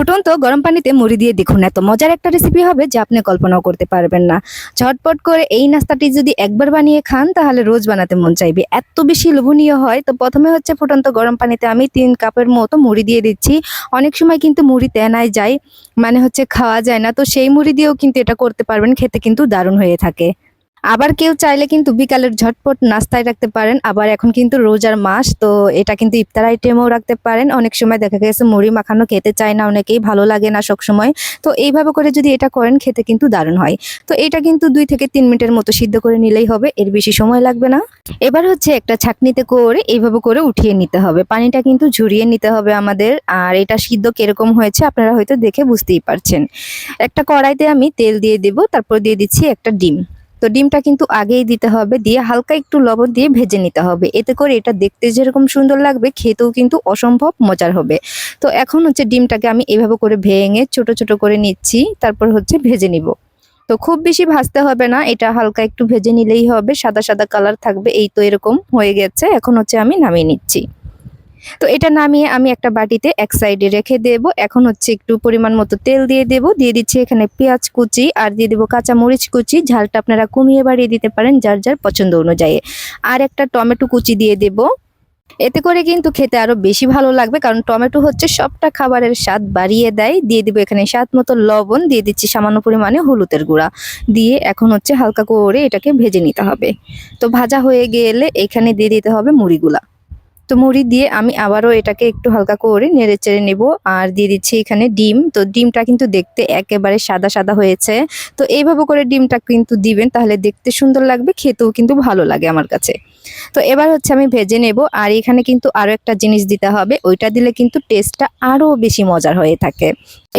ফুটন্ত গরম পানিতে মুড়ি দিয়ে দেখুন এত মজার একটা রেসিপি হবে যে আপনি কল্পনাও করতে পারবেন না। ঝটপট করে এই নাস্তাটি যদি একবার বানিয়ে খান, তাহলে রোজ বানাতে মন চাইবে। এত বেশি লোভনীয় হয়। তো প্রথমে হচ্ছে ফুটন্ত গরম পানিতে আমি তিন কাপের মতো মুড়ি দিয়ে দিচ্ছি। অনেক সময় কিন্তু মুড়ি তেনায় যায় মানে হচ্ছে খাওয়া যায় না। তো সেই মুড়ি দিয়েও কিন্তু এটা করতে পারবেন, খেতে কিন্তু দারুণ হয়ে থাকে। আবার কেউ চাইলে কিন্তু বিকালের ঝটপট নাস্তায় রাখতে পারেন। আবার এখন কিন্তু রোজার মাস, তো এটা কিন্তু ইফতার আইটেমও রাখতে পারেন। অনেক সময় দেখা গেছে মুড়ি মাখানো খেতে চায় না, অনেকেই ভালো লাগে না সব সময় তো এইভাবে করে যদি এটা করেন, খেতে কিন্তু দারুণ হয়। তো এটা কিন্তু দুই থেকে তিন মিনিটের মতো সিদ্ধ করে নিলেই হবে, এর বেশি সময় লাগবে না। এবার হচ্ছে একটা ছাকনিতে করে এইভাবে করে উঠিয়ে নিতে হবে। পানিটা কিন্তু ঝরিয়ে নিতে হবে আমাদের। আর এটা সিদ্ধ কীরকম হয়েছে আপনারা হয়তো দেখে বুঝতেই পারছেন। একটা কড়াইতে আমি তেল দিয়ে দেব, তারপর দিয়ে দিচ্ছি একটা ডিম। তো ডিমটা কিন্তু আগেই দিতে হবে, দিয়ে হালকা একটু লবণ দিয়ে ভেজে নিতে হবে। এতে করে এটা দেখতে যেরকম সুন্দর লাগবে, খেতেও কিন্তু অসম্ভব মজার হবে। তো এখন হচ্ছে ডিমটাকে আমি এভাবে করে ভেঙে ছোট ছোট করে নিচ্ছি, তারপর হচ্ছে ভেজে নিব। তো খুব বেশি ভাজতে হবে না, এটা হালকা একটু ভেজে নিলেই হবে, সাদা সাদা কালার থাকবে, এই তো এরকম হয়ে গেছে, এখন হচ্ছে আমি নামিয়ে নিচ্ছি। তো এটা নামিয়ে আমি একটা বাটিতে এক সাইডে রেখে দেব। এখন হচ্ছে একটু পরিমাণ মতো তেল দিয়ে দেব। দিয়ে দিচ্ছি এখানে পেঁয়াজ কুচি আর দিয়ে দেবো কাঁচা মরিচ কুচি। ঝালটা আপনারা কমিয়ে বাড়িয়ে দিতে পারেন যার যার পছন্দ অনুযায়ী। আর একটা টমেটো কুচি দিয়ে দেব। এতে করে কিন্তু খেতে আরও বেশি ভালো লাগবে কারণ টমেটো হচ্ছে সবটা খাবারের স্বাদ বাড়িয়ে দেয়। দিয়ে দিব এখানে স্বাদ মতো লবণ। দিয়ে দিচ্ছি সামান্য পরিমাণে হলুদের গুঁড়া। দিয়ে এখন হচ্ছে হালকা করে এটাকে ভেজে নিতে হবে। তো ভাজা হয়ে গেলে এখানে দিয়ে দিতে হবে মুড়িগুলা। তো মুড়ি দিয়ে আমি আবারও এটাকে একটু হালকা করে নেড়ে চেড়ে নেব। আর দিয়ে দিচ্ছি এখানে ডিম। তো ডিমটা কিন্তু দেখতে একেবারে সাদা সাদা হয়েছে। তো এইভাবে করে ডিমটা কিন্তু দিবেন, তাহলে দেখতে সুন্দর লাগবে, খেতেও কিন্তু ভালো লাগে আমার কাছে। তো এবার হচ্ছে আমি ভেজে নেব, আর এখানে কিন্তু আরও একটা জিনিস দিতে হবে, ওইটা দিলে কিন্তু টেস্টটা আরও বেশি মজার হয়ে থাকে।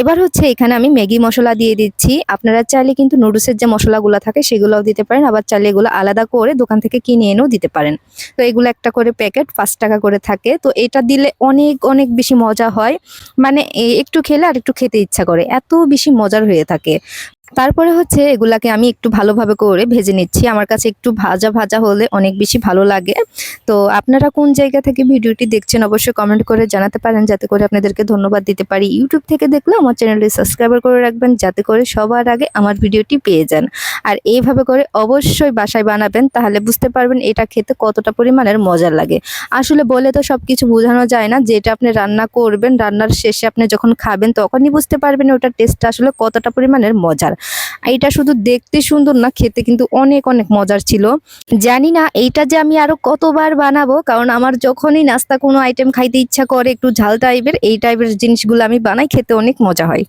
এবার হচ্ছে এখানে আমি ম্যাগি মশলা দিয়ে দিচ্ছি, আপনারা চাইলে কিন্তু নুডলসের যে মশলাগুলো থাকে সেগুলোও দিতে পারেন, আবার চাইলে এগুলো আলাদা করে দোকান থেকে কিনে এনেও দিতে পারেন। তো এগুলো একটা করে প্যাকেট পাঁচ টাকা করে থাকে, তো এটা দিলে অনেক অনেক বেশি মজা হয়। মানে একটু খেলে আর একটু খেতে ইচ্ছা করে, এত বেশি মজার হয়ে থাকে। তারপরে হচ্ছে এগুলাকে আমি একটু ভালোভাবে করে ভেজে নিচ্ছি। আমার কাছে একটু ভাজা ভাজা হলে অনেক বেশি ভালো লাগে। তো আপনারা কোন জায়গা থেকে ভিডিওটি দেখছেন অবশ্যই কমেন্ট করে জানাতে পারেন। যাতে করে আপনাদেরকে ধন্যবাদ দিতে পারি। ইউটিউব থেকে দেখলে আমার চ্যানেলটি সাবস্ক্রাইবার করে রাখবেন। যাতে করে সবার আগে আমার ভিডিওটি পেয়ে যান। আর এইভাবে করে অবশ্যই বাসায় বানাবেন, তাহলে বুঝতে পারবেন এটা খেতে কতটা পরিমাণের মজার লাগে। আসলে বলে তো সব কিছু বোঝানো যায় না। যেটা আপনি রান্না করবেন, রান্নার শেষে আপনি যখন খাবেন, তখনই বুঝতে পারবেন ওটার টেস্টটা আসলে কতটা পরিমাণের মজার। এটা শুধু দেখতে সুন্দর না, খেতে কিন্তু অনেক অনেক মজার ছিল। জানি না এইটা যে আমি আরও কতবার বানাবো, কারণ আমার যখনই নাস্তা কোনো আইটেম খাইতে ইচ্ছা করে একটু ঝাল টাইপের এই টাইপের জিনিসগুলো আমি বানাই, খেতে অনেক মজা হয়।